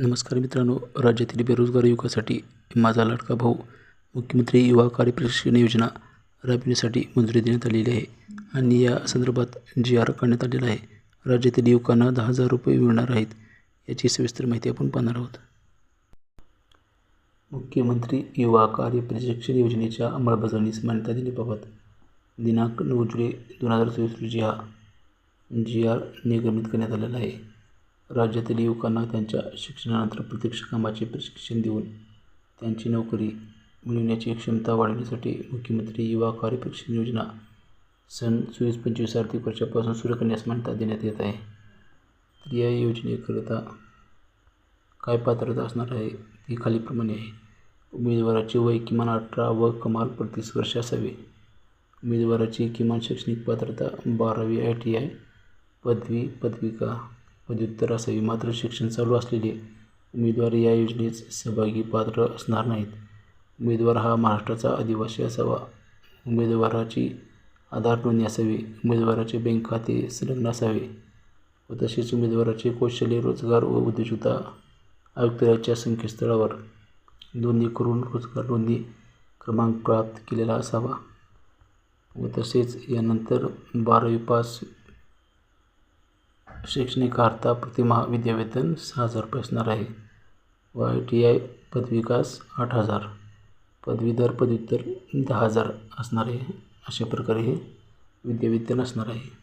नमस्कार मित्रांनो राज्यातील बेरोजगार युवकासाठी माझा लाडका भाऊ मुख्यमंत्री युवा कार्य प्रशिक्षण योजना राबविण्यासाठी मंजुरी देण्यात आलेली आहे. आणि या संदर्भात जी आर काढण्यात आलेला आहे राज्यातील युवकांना दहा हजार रुपये मिळणार आहेत याची सविस्तर माहिती आपण पाहणार आहोत. मुख्यमंत्री युवा कार्य प्रशिक्षण योजनेच्या अंमलबजावणीस मान्यता देण्याबाबत दिनांक नऊ जुलै दोन हजार चोवीस रोजी हा जी आर निर्गमित करण्यात आलेला आहे. राज्यातील युवकांना त्यांच्या शिक्षणानंतर प्रत्यक्ष कामाचे प्रशिक्षण देऊन त्यांची नोकरी मिळविण्याची क्षमता वाढविण्यासाठी मुख्यमंत्री युवा कार्य प्रशिक्षण योजना सन चोवीस पंचवीस आर्थिक वर्षापासून सुरू करण्यास मान्यता देण्यात येत आहे. तर या योजनेकरिता काय पात्रता असणार आहे ती खालीप्रमाणे आहे. उमेदवाराचे वय किमान अठरा व कमाल पस्तीस वर्ष असावे. उमेदवाराची किमान शैक्षणिक पात्रता बारावी आय टी आय पदवी पदविका पदव्युत्तर असावी. मात्र शिक्षण चालू असलेले उमेदवार या योजनेत सहभागी पात्र असणार नाहीत. उमेदवार हा महाराष्ट्राचा आदिवासी असावा. उमेदवाराची आधार नोंदणी असावी. उमेदवाराचे बँक खाते संलग्न असावे व तसेच उमेदवाराचे कौशल्य रोजगार व उद्योजकता आयुक्तालयाच्या संकेतस्थळावर नोंदणी करून रोजगार नोंदणी क्रमांक प्राप्त केलेला असावा व तसेच यानंतर बारावी पास शैक्षणिक अर्हता प्रतिमाह विद्यावेतन सहा हजार रुपये असणार आहे. व आय टी आय पदविकास आठ हजार. पदवीधर पदव्युत्तर दहा हजार असणार आहे. अशा प्रकारे हे विद्यावेतन असणार आहे.